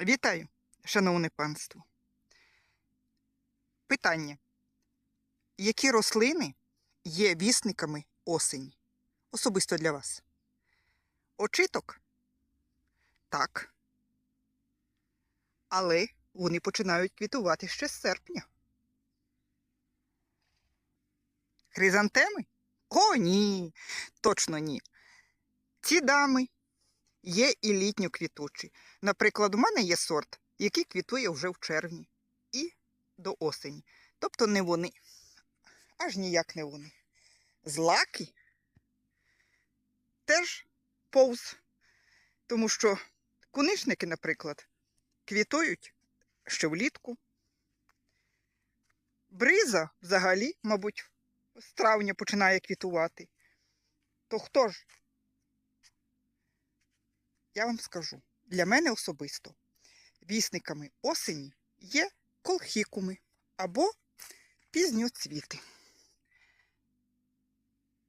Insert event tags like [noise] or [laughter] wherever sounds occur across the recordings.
Вітаю, шановне панство. Питання. Які рослини є вісниками осені? Особисто для вас? Очиток? Так. Але вони починають квітувати ще з серпня. Хризантеми? О, ні, точно ні. Ці дами є і літньо квітучі. Наприклад, у мене є сорт, який квітує вже в червні і до осені. Тобто не вони, аж ніяк не вони. Злаки теж повз, тому що кунишники, наприклад, квітують ще влітку. Бриза взагалі, мабуть, з травня починає квітувати. То хто ж? Я вам скажу, для мене особисто вісниками осені є колхікуми або пізньоцвіти.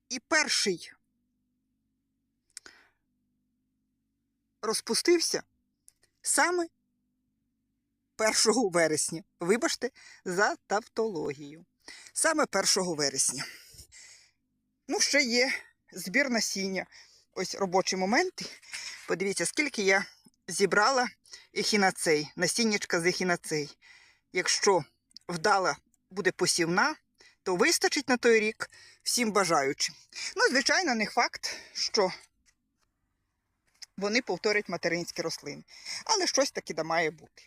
І перший розпустився саме 1 вересня. Вибачте за тавтологію. Саме 1 вересня. Ну, ще є збір насіння. Ось робочі моменти. Подивіться, скільки я зібрала ехінацей, насіннячка з ехінацей. Якщо вдала буде посівна, то вистачить на той рік всім бажаючим. Ну, звичайно, не факт, що вони повторять материнські рослини. Але щось таки да має бути.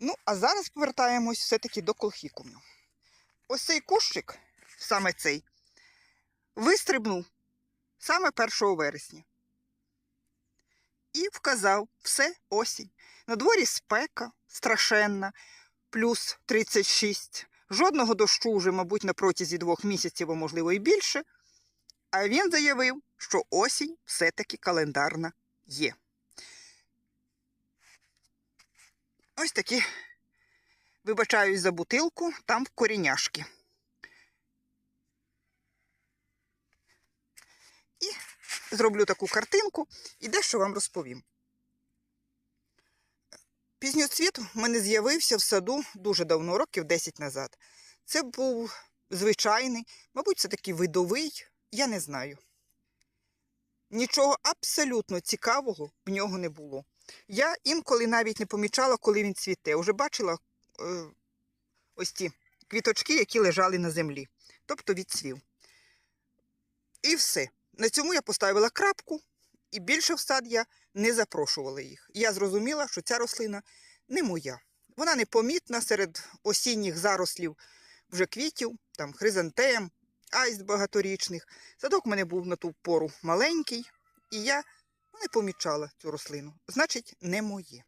Ну, а зараз повертаємось все-таки до колхікумів. Ось цей кущик, саме цей, вистрибнув саме 1 вересня. І вказав все осінь. На дворі спека страшенна, плюс 36. Жодного дощу вже, мабуть, на протязі двох місяців, а можливо і більше. А він заявив, що осінь все-таки календарна є. Ось такі, вибачаюсь за бутилку, там в коріняшки. І зроблю таку картинку і дещо вам розповім. Пізньоцвіт в мене з'явився в саду дуже давно, років 10 назад. Це був звичайний, мабуть, це такий видовий, я не знаю. Нічого абсолютно цікавого в нього не було. Я інколи навіть не помічала, коли він цвіте. Уже бачила е, ось ті квіточки, які лежали на землі, тобто відцвів. І все. На цьому я поставила крапку, і більше в сад я не запрошувала їх. Я зрозуміла, що ця рослина не моя. Вона непомітна серед осінніх зарослів вже квітів, там хризантем, айст багаторічних. Садок у мене був на ту пору маленький, і я не помічала цю рослину. Значить, не моє.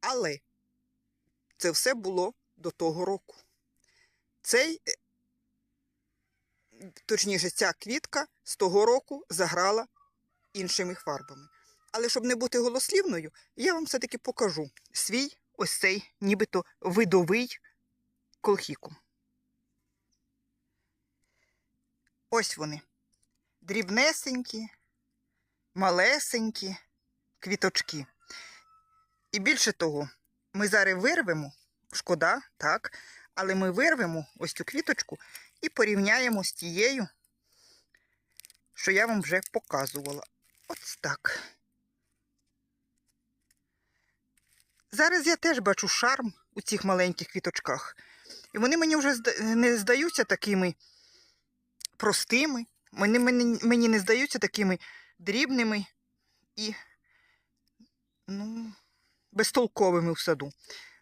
Але це все було до того року. Цей точніше, ця квітка з того року заграла іншими фарбами. Але щоб не бути голослівною, я вам все-таки покажу свій ось цей нібито видовий колхікум. Ось вони. Дрібнесенькі, малесенькі квіточки. І більше того, ми зараз вирвемо, шкода, так, але ми вирвемо ось цю квіточку і порівняємо з тією, що я вам вже показувала. Ось так. Зараз я теж бачу шарм у цих маленьких квіточках. І вони мені вже не здаються такими простими. Вони мені, мені не здаються такими дрібними і ну, безтолковими в саду.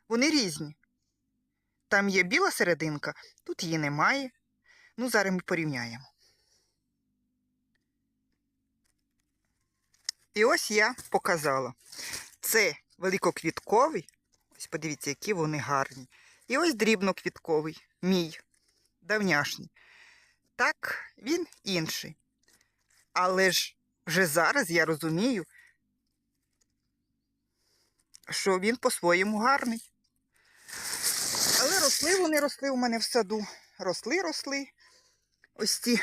Вони різні. Там є біла серединка, тут її немає. Ну, зараз ми порівняємо. І ось я показала. Це великоквітковий. Ось подивіться, які вони гарні. І ось дрібноквітковий, мій, давняшній. Так, він інший. Але ж вже зараз я розумію, що він по-своєму гарний. Але росли вони росли у мене в саду. Росли, росли ось ці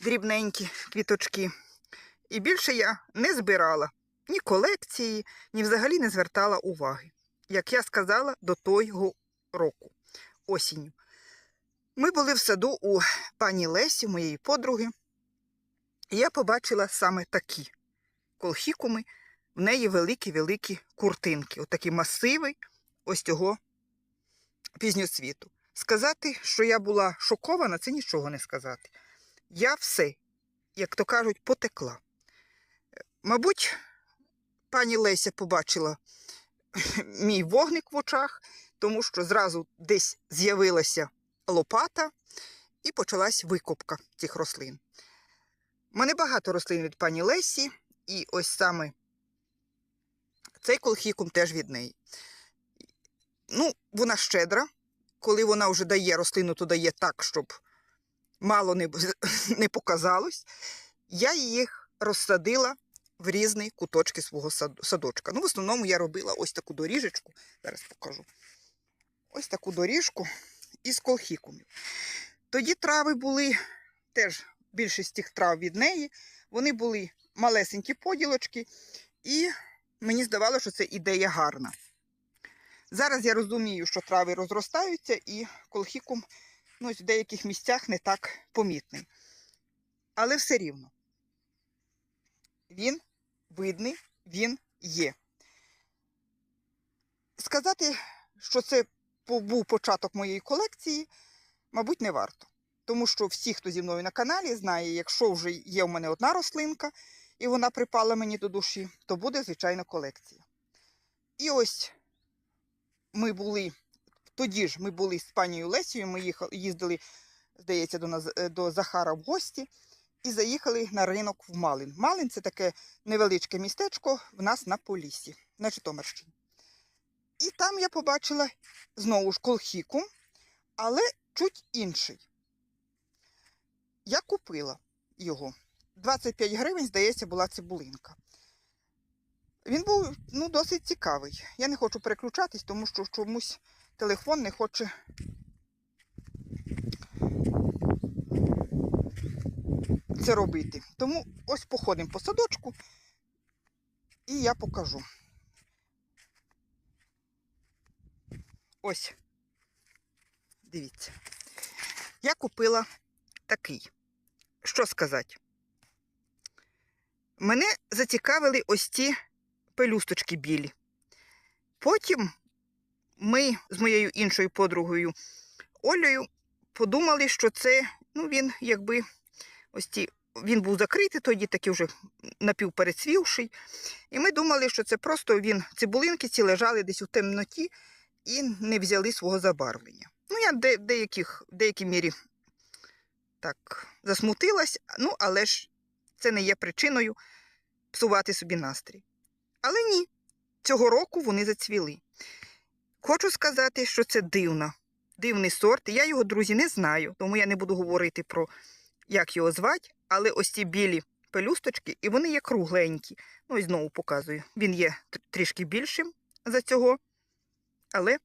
дрібненькі квіточки. І більше я не збирала ні колекції, ні взагалі не звертала уваги, як я сказала, до того року, осінню. Ми були в саду у пані Лесі, моєї подруги, і я побачила саме такі колхікуми, в неї великі-великі куртинки, отакі масиви ось цього пізньоцвіту. Сказати, що я була шокована, це нічого не сказати. Я все, як то кажуть, потекла. Мабуть, пані Леся побачила [laughs] мій вогник в очах, тому що зразу десь з'явилася лопата і почалась викопка цих рослин. У мене багато рослин від пані Лесі, і ось саме цей колхікум теж від неї. Ну, вона щедра, коли вона вже дає рослину, то дає так, щоб мало не, [laughs] не показалось. Я їх розсадила в різні куточки свого садочка. Ну, в основному я робила ось таку доріжечку. Зараз покажу. Ось таку доріжку із колхікумів. Тоді трави були теж більшість тих трав від неї. Вони були малесенькі поділочки, і мені здавалося, що це ідея гарна. Зараз я розумію, що трави розростаються, і колхікум ну, в деяких місцях не так помітний. Але все рівно він видний, він є. Сказати, що це був початок моєї колекції, мабуть, не варто. Тому що всі, хто зі мною на каналі, знає, якщо вже є в мене одна рослинка, і вона припала мені до душі, то буде, звичайно, колекція. І ось ми були, тоді ж ми були з панією Лесією, ми їздили, здається, до, нас, е, до Захара в гості і заїхали на ринок в Малин. Малин це таке невеличке містечко в нас на Поліссі, на Житомирщині. І там я побачила знову ж колхікум, але чуть інший. Я купила його. 25 гривень, здається, була цибулинка. Він був ну, досить цікавий. Я не хочу переключатись, тому що чомусь телефон не хоче. Це робити. Тому ось походимо по садочку і я покажу. Ось. Дивіться. Я купила такий. Що сказати? Мене зацікавили ось ці пелюсточки білі. Потім ми з моєю іншою подругою Олею подумали, що це, ну, він якби ось ті, він був закритий, тоді такий вже напівперецвівший. І ми думали, що це просто він, цибулинки ці лежали десь у темноті і не взяли свого забарвлення. Ну, я де, деяких, в деякій мірі так засмутилась, ну, але ж це не є причиною псувати собі настрій. Але ні, цього року вони зацвіли. Хочу сказати, що це дивна, дивний сорт. Я його, друзі, не знаю, тому я не буду говорити про як його звати, але ось ці білі пелюсточки, і вони є кругленькі. Ну, і знову показую. Він є трішки більшим за цього, але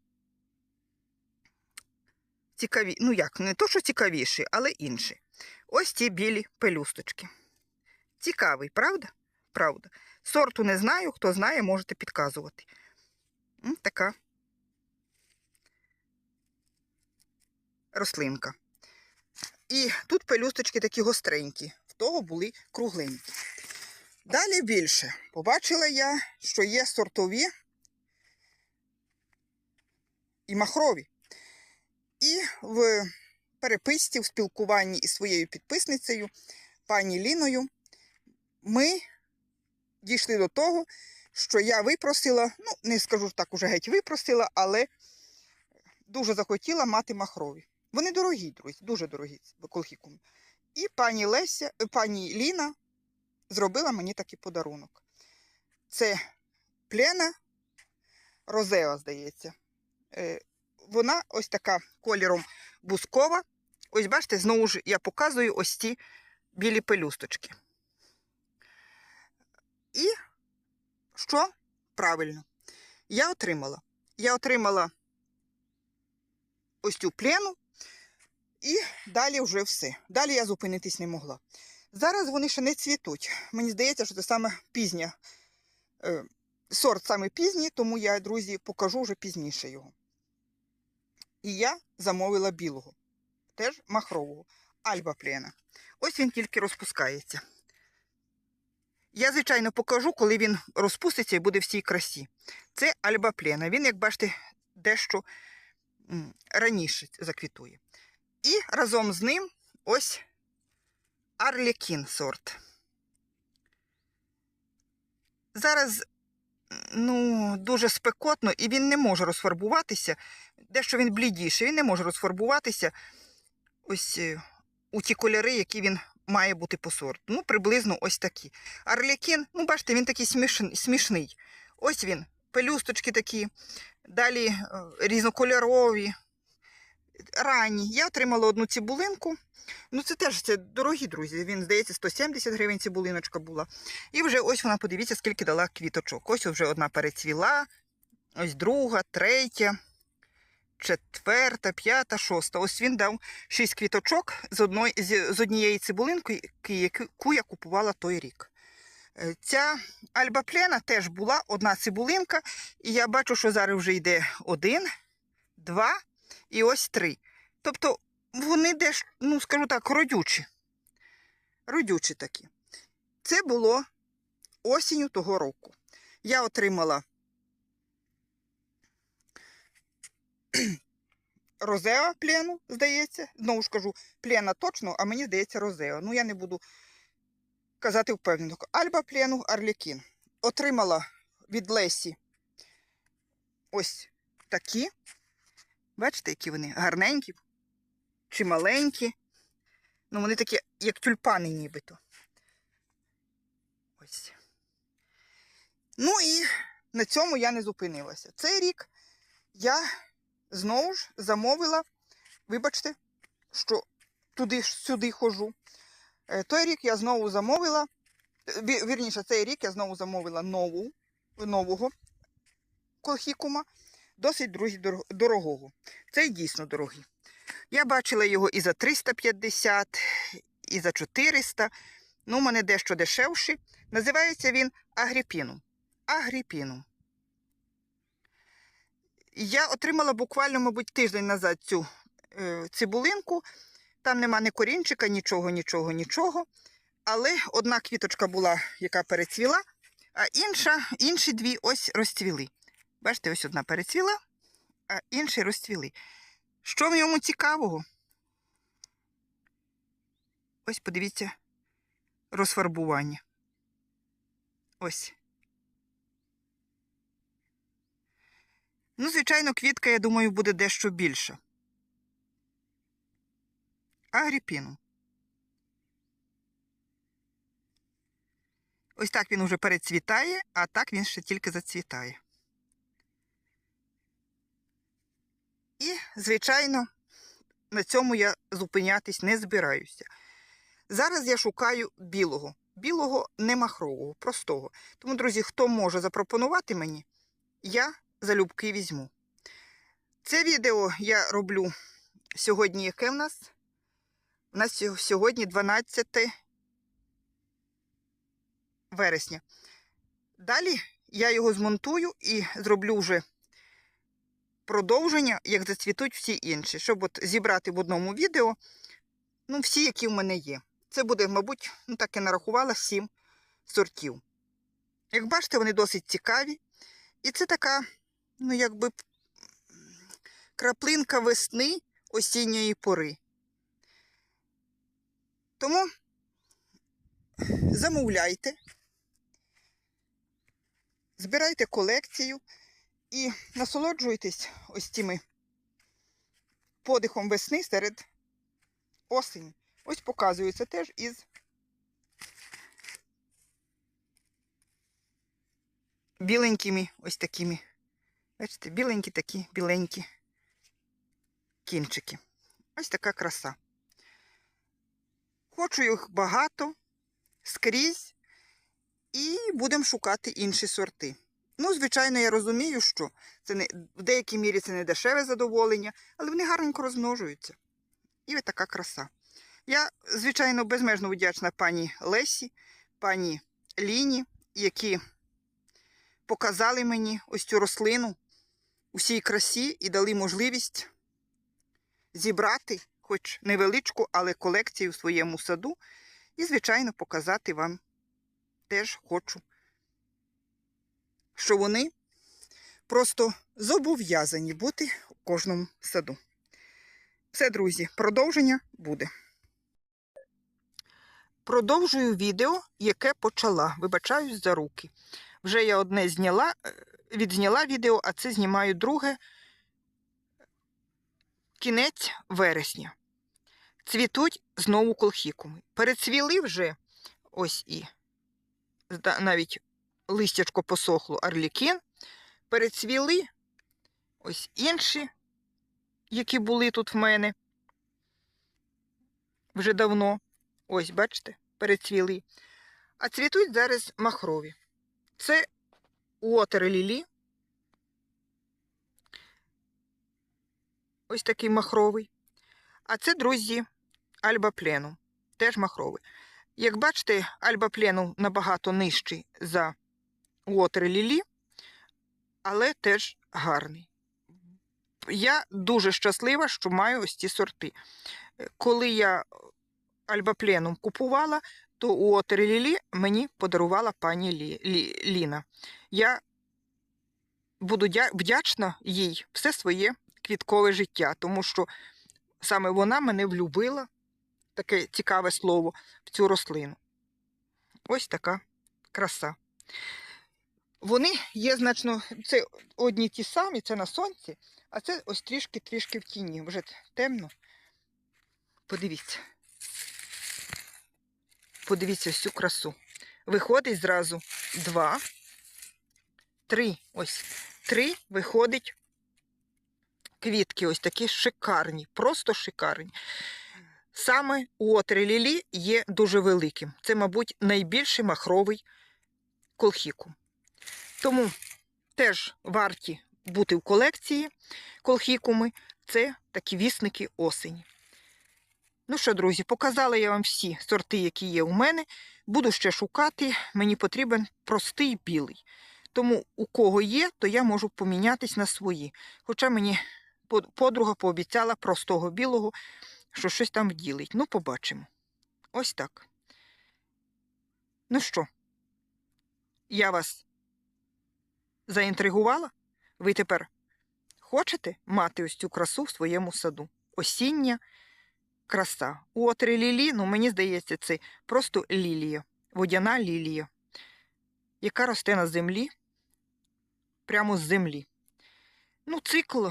цікаві, ну як, не то, що цікавіший, але інший. Ось ці білі пелюсточки. Цікавий, правда? Правда. Сорту не знаю, хто знає, можете підказувати. Така рослинка. І тут пелюсточки такі гостренькі, в того були кругленькі. Далі більше. Побачила я, що є сортові і махрові. І в переписці, в спілкуванні із своєю підписницею, пані Ліною, ми дійшли до того, що я випросила, ну, не скажу так, уже геть випросила, але дуже захотіла мати махрові. Вони дорогі, друзі, дуже дорогі колхікуми. І пані Леся, е, пані Ліна зробила мені такий подарунок. Це плена розеа, здається. Е, Вона ось така кольором бускова. Ось бачите, знову ж я показую ось ці білі пелюсточки. І що? Правильно, я отримала. Я отримала ось цю плену, і далі вже все. Далі я зупинитись не могла. Зараз вони ще не цвітуть. Мені здається, що це саме пізня Е, Сорт саме пізній, тому я, друзі, покажу вже пізніше його. І я замовила білого, теж махрового, альба плена. Ось він тільки розпускається. Я, звичайно, покажу, коли він розпуститься і буде в цій красі. Це альба плена. Він, як бачите, дещо раніше заквітує. І разом з ним ось Арлекін сорт. Зараз ну, дуже спекотно, і він не може розфарбуватися. Дещо він блідіший, він не може розфарбуватися ось е, у ті кольори, які він має бути по сорту. Ну, приблизно ось такі. Арлекін, ну, бачите, він такий смішний. смішний. Ось він, пелюсточки такі, далі е, різнокольорові, ранні. Я отримала одну цибулинку. Ну, це теж це дорогі друзі. Він, здається, 170 гривень цибулиночка була. І вже ось вона, подивіться, скільки дала квіточок. Ось вже одна перецвіла, ось друга, третя, четверта, п'ята, шоста. Ось він дав шість квіточок з, одної, з, однієї цибулинки, яку я купувала той рік. Е, Ця альбаплена теж була одна цибулинка, і я бачу, що зараз вже йде один, два і ось три. Тобто вони деж, ну, скажу так, родючі. Родючі такі. Це було осінню того року. Я отримала [clears throat] розеа плену, здається. Знову ж кажу, плена точно, а мені здається розеа. Ну, я не буду казати впевнено. Альба плену Арлікін. Отримала від Лесі ось такі. Бачите, які вони гарненькі чи маленькі. Ну, вони такі, як тюльпани нібито. Ось. Ну і на цьому я не зупинилася. Цей рік я знову ж замовила, вибачте, що туди сюди хожу. Е, Той рік я знову замовила, е, вірніше, цей рік я знову замовила нову, нового колхікума, досить дорогого. Цей дійсно дорогий. Я бачила його і за 350, і за 400. Ну, у мене дещо дешевший. Називається він Агріпіну. Агріпіну. Я отримала буквально, мабуть, тиждень назад цю е, цибулинку. Там нема ні корінчика, нічого, нічого, нічого. Але одна квіточка була, яка перецвіла, а інша, інші дві ось розцвіли. Бачите, ось одна перецвіла, а інші розцвіли. Що в ньому цікавого? Ось подивіться розфарбування. Ось. Ну, звичайно, квітка, я думаю, буде дещо більша. Агріпіну. Ось так він уже перецвітає, а так він ще тільки зацвітає. І, звичайно, на цьому я зупинятись не збираюся. Зараз я шукаю білого. Білого не махрового, простого. Тому, друзі, хто може запропонувати мені, я залюбки візьму. Це відео я роблю сьогодні, яке в нас? У нас сьогодні 12 вересня. Далі я його змонтую і зроблю вже продовження, як зацвітуть всі інші, щоб от зібрати в одному відео ну, всі, які в мене є. Це буде, мабуть, ну так я нарахувала сім сортів. Як бачите, вони досить цікаві. І це така, ну, якби краплинка весни осінньої пори. Тому замовляйте, збирайте колекцію і насолоджуйтесь ось цими подихом весни серед осені. Ось показую це теж із біленькими ось такими. Бачите, біленькі такі, біленькі кінчики. Ось така краса. Хочу їх багато, скрізь, і будемо шукати інші сорти. Ну, звичайно, я розумію, що це не, в деякій мірі це не дешеве задоволення, але вони гарненько розмножуються. І ось така краса. Я, звичайно, безмежно вдячна пані Лесі, пані Ліні, які показали мені ось цю рослину у всій красі і дали можливість зібрати, хоч невеличку, але колекцію в своєму саду. І, звичайно, показати вам теж хочу, що вони просто зобов'язані бути у кожному саду. Все, друзі, продовження буде. Продовжую відео, яке почала. Вибачаюсь за руки. Вже я одне зняла, е, відзняла відео, а це знімаю друге. Кінець вересня. Цвітуть знову колхікуми. Перецвіли вже ось і навіть листячко посохло арлікін. Перецвіли ось інші, які були тут в мене вже давно. Ось, бачите, перецвіли. А цвітуть зараз махрові. Це Уотер Лілі. Ось такий махровий. А це, друзі, Альба Пленум. Теж махровий. Як бачите, Альба Пленум набагато нижчий за Уотер Лілі, але теж гарний. Я дуже щаслива, що маю ось ці сорти. Коли я Альба Пленум купувала, то у Лілі мені подарувала пані Лі, Лі, Ліна. Я буду дя- вдячна їй все своє квіткове життя, тому що саме вона мене влюбила, таке цікаве слово, в цю рослину. Ось така краса. Вони є значно, це одні ті самі, це на сонці, а це ось трішки-трішки в тіні. Вже темно. Подивіться. Подивіться цю красу. Виходить зразу два, три. Ось три виходить квітки, ось такі шикарні, просто шикарні. Саме Уотер Лілі є дуже великим. Це, мабуть, найбільший махровий колхікум. Тому теж варті бути в колекції колхікуми. Це такі вісники осені. Ну що, друзі, показала я вам всі сорти, які є у мене. Буду ще шукати. Мені потрібен простий білий. Тому у кого є, то я можу помінятись на свої. Хоча мені подруга пообіцяла простого білого, що щось там вділить. Ну, побачимо. Ось так. Ну що, я вас заінтригувала? Ви тепер хочете мати ось цю красу в своєму саду? Осіння краса. У отри лілі, ну мені здається, це просто лілія, водяна лілія, яка росте на землі, прямо з землі. Ну, цикл,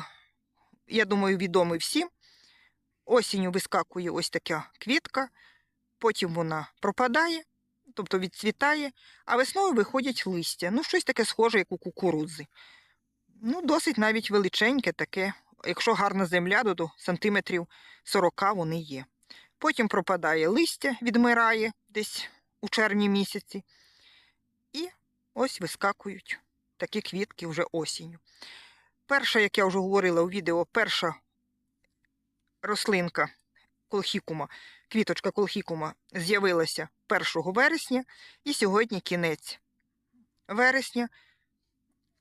я думаю, відомий всім. Осінню вискакує ось така квітка, потім вона пропадає, тобто відцвітає, а весною виходять листя. Ну, щось таке схоже, як у кукурудзи. Ну, досить навіть величеньке таке. Якщо гарна земля, то сантиметрів 40 вони є. Потім пропадає листя, відмирає десь у червні місяці. І ось вискакують такі квітки вже осінню. Перша, як я вже говорила у відео, перша рослинка колхікума, квіточка колхікума з'явилася 1 вересня, і сьогодні кінець вересня.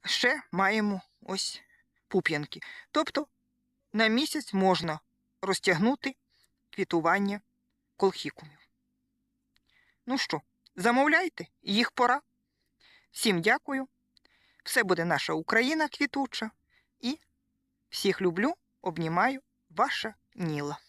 Ще маємо ось пуп'янки. Тобто на місяць можна розтягнути квітування колхікумів. Ну що, замовляйте, їх пора. Всім дякую. Все буде наша Україна квітуча. І всіх люблю, обнімаю, ваша Ніла.